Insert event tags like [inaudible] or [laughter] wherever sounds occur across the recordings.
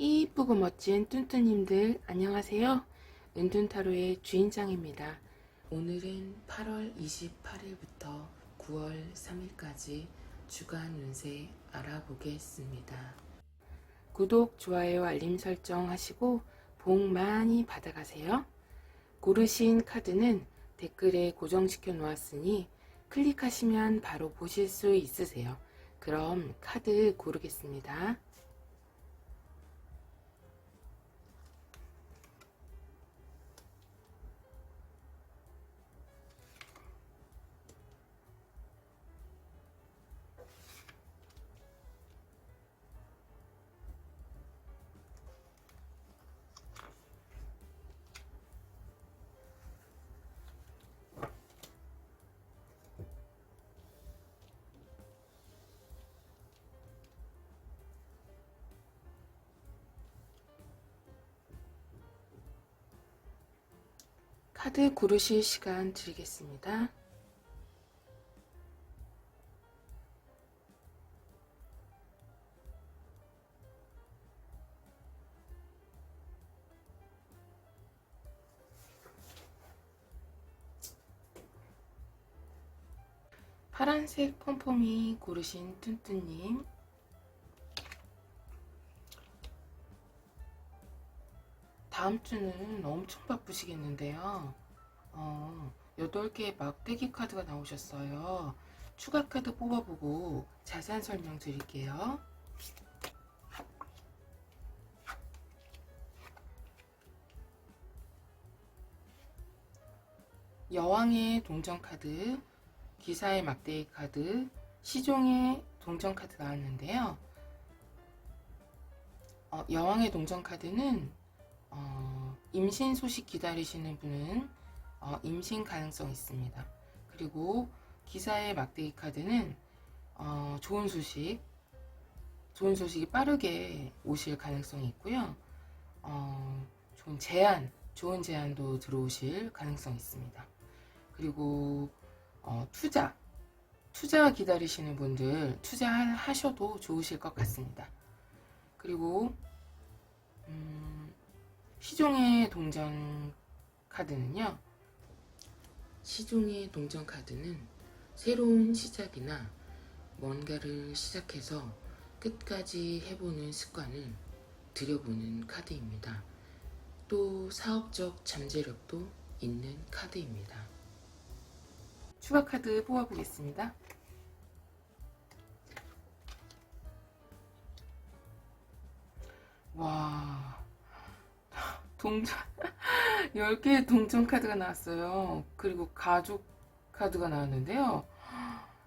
이쁘고 멋진 뚠뚠님들 안녕하세요. 은둔타로의 주인장입니다. 오늘은 8월 28일부터 9월 3일까지 주간 운세 알아보겠습니다. 구독, 좋아요, 알림 설정 하시고 복 많이 받아가세요. 고르신 카드는 댓글에 고정시켜 놓았으니 클릭하시면 바로 보실 수 있으세요. 그럼 카드 고르겠습니다. 카드 고르실 시간 드리겠습니다. 파란색 pompom이 고르신 뚠뚠님 다음 주는 엄청 바쁘시겠는데요. 어, 8개의 막대기 카드가 나오셨어요. 추가 카드 뽑아보고 자세한 설명 드릴게요. 여왕의 동전 카드, 기사의 막대기 카드, 시종의 동전 카드 나왔는데요. 어, 여왕의 동전 카드는 어, 임신 소식 기다리시는 분은 어, 임신 가능성 있습니다. 그리고 기사의 막대기 카드는 어, 좋은 소식, 좋은 소식이 빠르게 오실 가능성이 있고요. 어, 좋은 제안, 좋은 제안도 들어오실 가능성이 있습니다. 그리고 어, 투자, 투자 기다리시는 분들 투자하셔도 좋으실 것 같습니다. 그리고 음, 시종의 동전 카드는요. 시종의 동전 카드는 새로운 시작이나 뭔가를 시작해서 끝까지 해보는 습관을 들여보는 카드입니다. 또 사업적 잠재력도 있는 카드입니다. 추가 카드 뽑아보겠습니다. 와, 동전 [laughs] 10개의 동전 카드가 나왔어요. 그리고 가족 카드가 나왔는데요.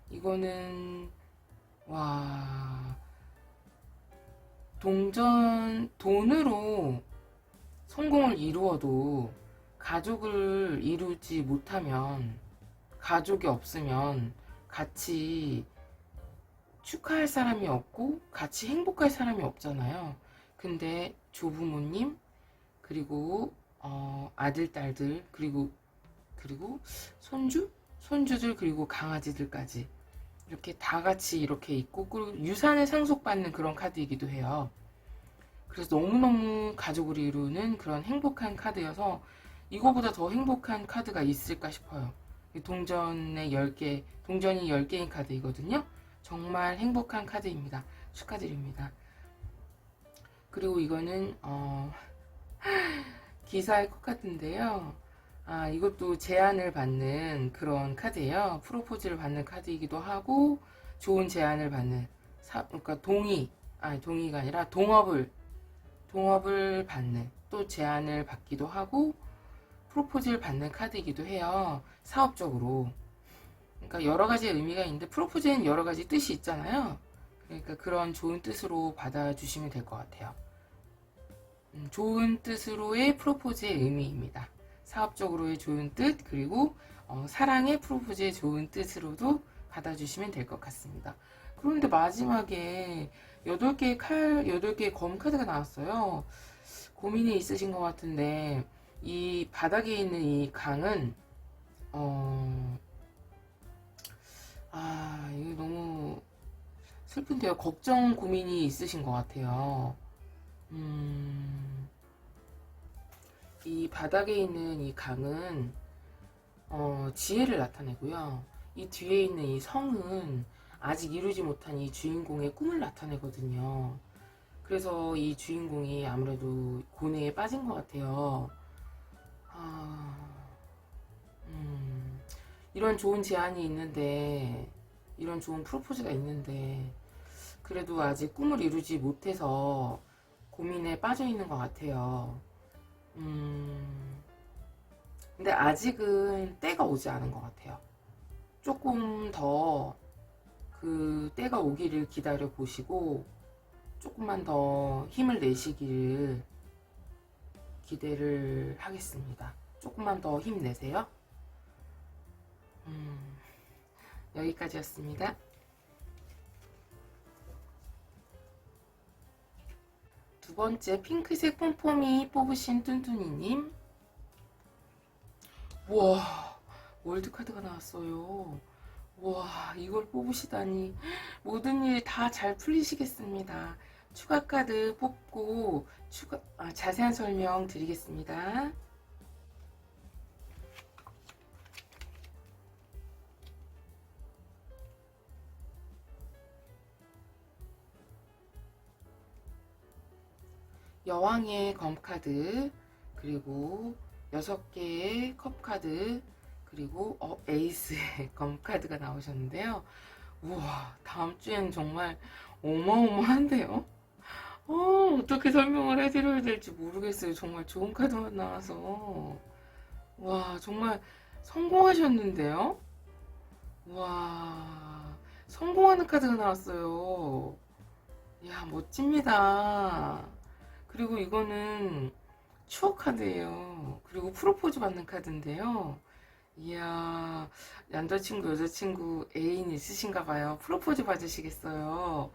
이거는 와 동전 돈으로 성공을 이루어도 가족을 이루지 못하면 가족이 없으면 같이 축하할 사람이 없고 같이 행복할 사람이 없잖아요. 근데 조부모님 그리고 어, 아들 딸들 그리고 그리고 손주 손주들 그리고 강아지들까지 이렇게 다 같이 이렇게 있고 그리고 유산을 상속받는 그런 카드이기도 해요. 그래서 너무너무 가족을 이루는 그런 행복한 카드여서 이거보다 더 행복한 카드가 있을까 싶어요. 이 동전의 10개, 동전이 10개인 카드이거든요. 정말 행복한 카드입니다. 축하드립니다. 그리고 이거는 어, 기사의 컷 같은데요. 아, 이것도 제안을 받는 그런 카드예요. 프로포즈를 받는 카드이기도 하고 좋은 제안을 받는 사, 그러니까 동의, 아니 동의가 아니라 동업을 동업을 받는 또 제안을 받기도 하고 프로포즈를 받는 카드이기도 해요. 사업적으로. 그러니까 여러 가지 의미가 있는데 프로포즈에는 여러 가지 뜻이 있잖아요. 그러니까 그런 좋은 뜻으로 받아주시면 될 것 같아요. 음, 좋은 뜻으로의 프로포즈의 의미입니다. 사업적으로의 좋은 뜻, 그리고 어, 사랑의 프로포즈의 좋은 뜻으로도 받아주시면 될 것 같습니다. 그런데 마지막에 8개의 칼, 8개의 검 카드가 나왔어요. 고민이 있으신 것 같은데, 이 바닥에 있는 이 강은, 어, 아, 이거 너무 슬픈데요. 걱정, 고민이 있으신 것 같아요. 음, 이 바닥에 있는 이 강은 어, 지혜를 나타내고요. 이 뒤에 있는 이 성은 아직 이루지 못한 이 주인공의 꿈을 나타내거든요. 그래서 이 주인공이 아무래도 고뇌에 빠진 것 같아요. 아, 음, 이런 좋은 제안이 있는데, 이런 좋은 프로포즈가 있는데, 그래도 아직 꿈을 이루지 못해서 고민에 빠져 있는 것 같아요. 음, 근데 아직은 때가 오지 않은 것 같아요. 조금 더 그 때가 오기를 기다려 보시고 조금만 더 힘을 내시기를 기대를 하겠습니다. 조금만 더 힘내세요. 음, 여기까지였습니다. 두 번째 핑크색 폼폼이 뽑으신 뚠뚠이님. 와 월드카드가 나왔어요. 와 이걸 뽑으시다니 모든 일다잘 풀리시겠습니다. 추가 카드 뽑고 추가 아, 자세한 설명 드리겠습니다. 여왕의 검카드 그리고 여섯 개의 컵카드 그리고 어, 에이스의 [laughs] 검카드가 나오셨는데요. 우와 다음 주엔 정말 어마어마한데요. 어, 어떻게 설명을 해드려야 될지 모르겠어요. 정말 좋은 카드만 나와서 와 정말 성공하셨는데요. 와 성공하는 카드가 나왔어요. 이야 멋집니다. 그리고 이거는 추억 카드예요. 그리고 프로포즈 받는 카드인데요. 이야, 남자친구, 여자친구, 애인 있으신가 봐요. 프로포즈 받으시겠어요.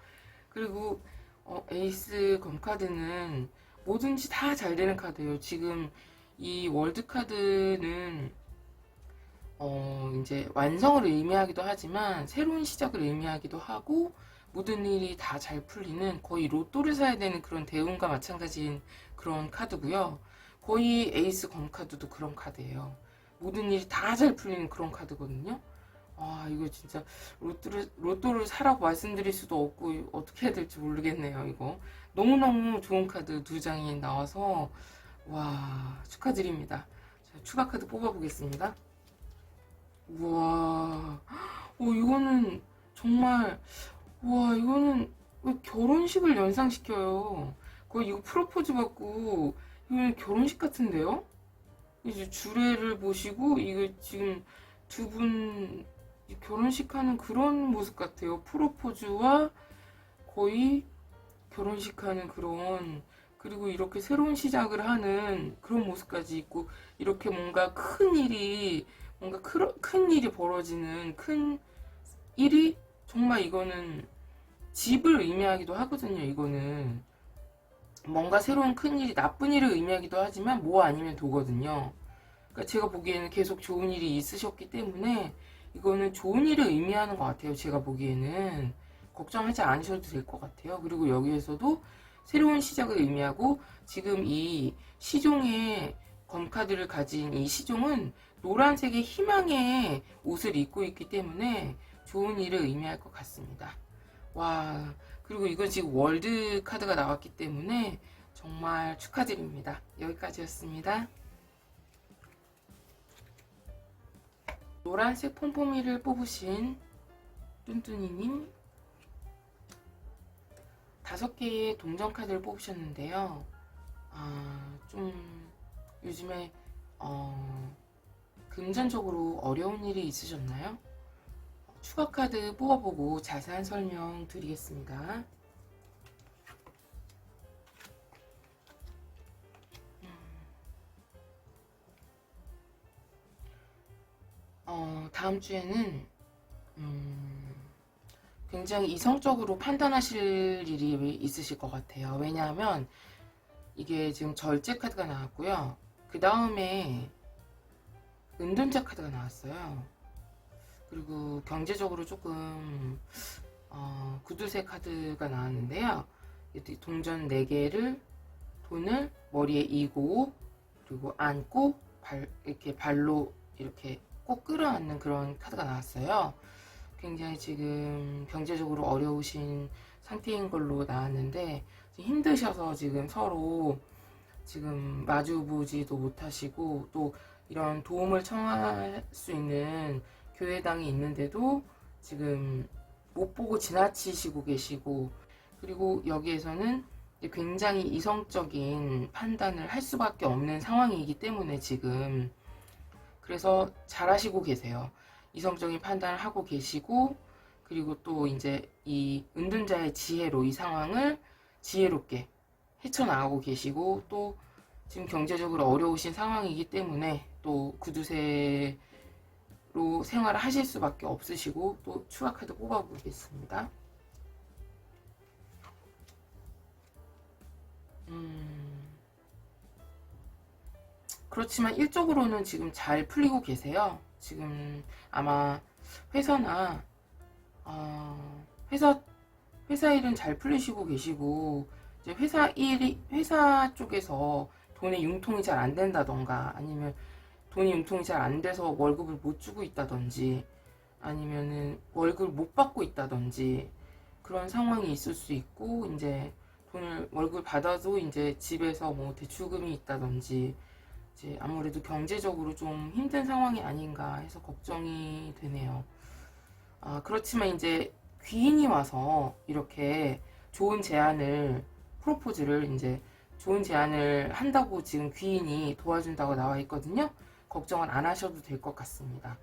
그리고 어, 에이스 검 카드는 뭐든지 다 잘 되는 카드예요. 지금 이 월드 카드는 어, 이제 완성을 의미하기도 하지만 새로운 시작을 의미하기도 하고 모든 일이 다 잘 풀리는 거의 로또를 사야 되는 그런 대운과 마찬가지인 그런 카드고요. 거의 에이스 검 카드도 그런 카드예요. 모든 일이 다 잘 풀리는 그런 카드거든요. 아, 이거 진짜 로또를, 로또를 사라고 말씀드릴 수도 없고 어떻게 해야 될지 모르겠네요, 이거. 너무너무 좋은 카드 두 장이 나와서 와, 축하드립니다. 자, 추가 카드 뽑아보겠습니다. 우와, 어, 이거는 정말 와, 이거는 왜 결혼식을 연상시켜요? 거의 이거 프로포즈 받고 이거는 결혼식 같은데요? 이제 주례를 보시고 이거 지금 두 분 결혼식 하는 그런 모습 같아요. 프로포즈와 거의 결혼식 하는 그런 그리고 이렇게 새로운 시작을 하는 그런 모습까지 있고 이렇게 뭔가 큰 일이 뭔가 큰, 큰 일이 벌어지는 큰 일이 정말 이거는 집을 의미하기도 하거든요. 이거는 뭔가 새로운 큰 일이 나쁜 일을 의미하기도 하지만 뭐 아니면 도거든요. 그러니까 제가 보기에는 계속 좋은 일이 있으셨기 때문에 이거는 좋은 일을 의미하는 것 같아요. 제가 보기에는 걱정하지 않으셔도 될 것 같아요. 그리고 여기에서도 새로운 시작을 의미하고 지금 이 시종의 검카드를 가진 이 시종은 노란색의 희망의 옷을 입고 있기 때문에 좋은 일을 의미할 것 같습니다. 와, 그리고 이건 지금 월드 카드가 나왔기 때문에 정말 축하드립니다. 여기까지였습니다. 노란색 폼폼이를 뽑으신 뚠뚠이님 다섯 개의 동전 카드를 뽑으셨는데요. 아, 좀 요즘에 어, 금전적으로 어려운 일이 있으셨나요? 추가 카드 뽑아보고 자세한 설명 드리겠습니다. 어, 다음 주에는 음, 굉장히 이성적으로 판단하실 일이 있으실 것 같아요. 왜냐하면 이게 지금 절제 카드가 나왔고요. 그 다음에 은둔자 카드가 나왔어요. 그리고 경제적으로 조금 어, 구두쇠 카드가 나왔는데요. 동전 4개를 돈을 머리에 이고 그리고 안고 발 이렇게 발로 이렇게 꼭 끌어안는 그런 카드가 나왔어요. 굉장히 지금 경제적으로 어려우신 상태인 걸로 나왔는데 힘드셔서 지금 서로 지금 마주보지도 못하시고 또 이런 도움을 청할 수 있는 교회당이 있는데도 지금 못 보고 지나치시고 계시고 그리고 여기에서는 굉장히 이성적인 판단을 할 수밖에 없는 상황이기 때문에 지금 그래서 잘하시고 계세요. 이성적인 판단을 하고 계시고 그리고 또 이제 이 은둔자의 지혜로 이 상황을 지혜롭게 헤쳐나가고 계시고 또 지금 경제적으로 어려우신 상황이기 때문에 또 구두쇠 로 생활을 하실 수밖에 없으시고 또 추가 카드 뽑아보겠습니다. 음, 그렇지만 일적으로는 지금 잘 풀리고 계세요. 지금 아마 회사나 어, 회사 회사 일은 잘 풀리시고 계시고 이제 회사 일이 회사 쪽에서 돈의 융통이 잘 안 된다던가 아니면 돈이 융통이 잘 안 돼서 월급을 못 주고 있다든지 아니면은 월급을 못 받고 있다든지 그런 상황이 있을 수 있고 이제 돈을 월급을 받아도 이제 집에서 뭐 대출금이 있다든지 이제 아무래도 경제적으로 좀 힘든 상황이 아닌가 해서 걱정이 되네요. 아, 그렇지만 이제 귀인이 와서 이렇게 좋은 제안을 프로포즈를 이제 좋은 제안을 한다고 지금 귀인이 도와준다고 나와 있거든요. 걱정은 안 하셔도 될 것 같습니다.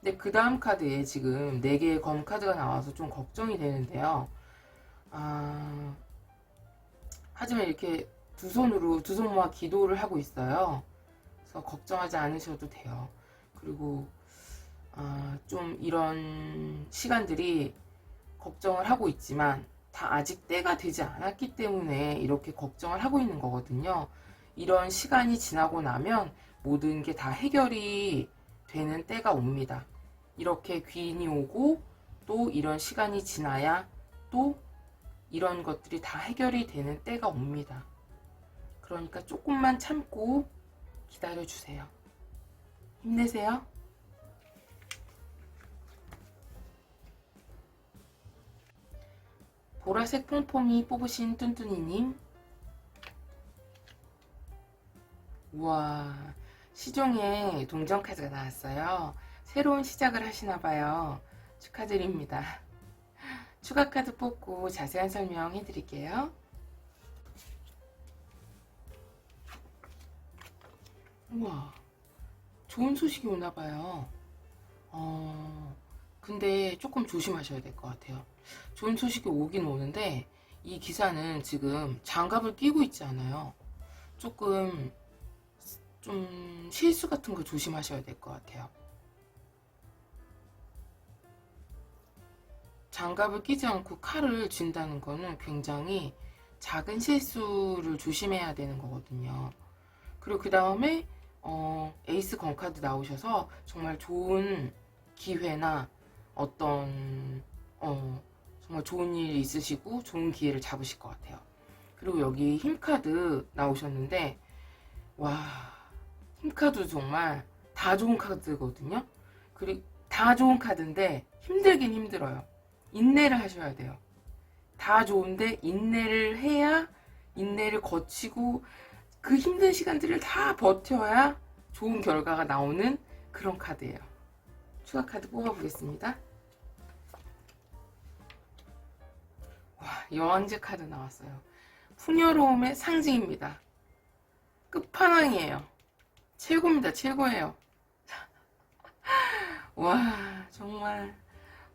근데 그 다음 카드에 지금 4개의 검 카드가 나와서 좀 걱정이 되는데요. 아, 하지만 이렇게 두 손으로 두 손 모아 기도를 하고 있어요. 그래서 걱정하지 않으셔도 돼요. 그리고 아, 좀 이런 시간들이 걱정을 하고 있지만 다 아직 때가 되지 않았기 때문에 이렇게 걱정을 하고 있는 거거든요. 이런 시간이 지나고 나면 모든 게 다 해결이 되는 때가 옵니다. 이렇게 귀인이 오고 또 이런 시간이 지나야 또 이런 것들이 다 해결이 되는 때가 옵니다. 그러니까 조금만 참고 기다려 주세요. 힘내세요. 보라색 퐁퐁이 뽑으신 뚠뚠이님. 우와, 시종에 동전 카드가 나왔어요. 새로운 시작을 하시나 봐요. 축하드립니다. 추가 카드 뽑고 자세한 설명 해 드릴게요. 우와, 좋은 소식이 오나 봐요. 어, 근데 조금 조심하셔야 될 것 같아요. 좋은 소식이 오긴 오는데, 이 기사는 지금 장갑을 끼고 있지 않아요. 조금, 좀 실수 같은 거 조심하셔야 될 것 같아요. 장갑을 끼지 않고 칼을 쥔다는 거는 굉장히 작은 실수를 조심해야 되는 거거든요. 그리고 그 다음에 어, 에이스 건카드 나오셔서 정말 좋은 기회나 어떤 어, 정말 좋은 일이 있으시고 좋은 기회를 잡으실 것 같아요. 그리고 여기 힘 카드 나오셨는데 와 힘카드 정말 다 좋은 카드거든요. 그리고 다 좋은 카드인데 힘들긴 힘들어요. 인내를 하셔야 돼요. 다 좋은데 인내를 해야 인내를 거치고 그 힘든 시간들을 다 버텨야 좋은 결과가 나오는 그런 카드예요. 추가 카드 뽑아보겠습니다. 와, 여왕제 카드 나왔어요. 풍요로움의 상징입니다. 끝판왕이에요. 최고입니다. 최고예요. [laughs] 와, 정말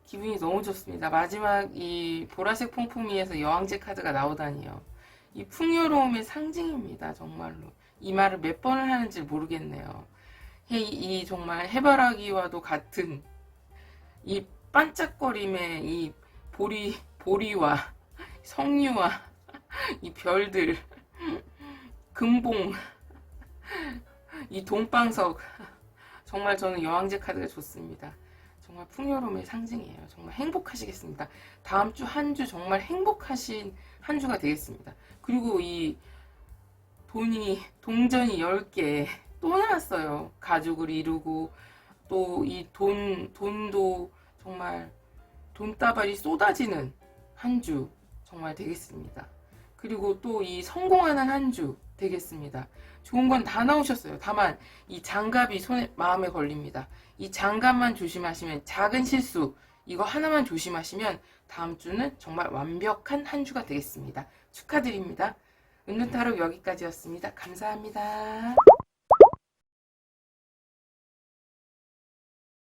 기분이 너무 좋습니다. 마지막 이 보라색 퐁퐁이에서 여왕제 카드가 나오다니요. 이 풍요로움의 상징입니다. 정말로. 이 말을 몇 번을 하는지 모르겠네요. 이, 이 정말 해바라기와도 같은 이 반짝거림의 이 보리, 보리와 [laughs] 성류와 [laughs] 이 별들, 금봉, 이 동방석. [laughs] 정말 저는 여왕제 카드가 좋습니다. 정말 풍요로움의 상징이에요. 정말 행복하시겠습니다. 다음 주한주 정말 행복하신 한 주가 되겠습니다. 그리고 이 돈이 동전이 10개 또 나왔어요. 가족을 이루고 또 이 돈 돈도 정말 돈다발이 쏟아지는 한 주 정말 되겠습니다. 그리고 또 이 성공하는 한 주 되겠습니다. 좋은 건 다 나오셨어요. 다만 이 장갑이 손에 마음에 걸립니다. 이 장갑만 조심하시면 작은 실수 이거 하나만 조심하시면 다음 주는 정말 완벽한 한 주가 되겠습니다. 축하드립니다. 은둔타로 여기까지였습니다. 감사합니다.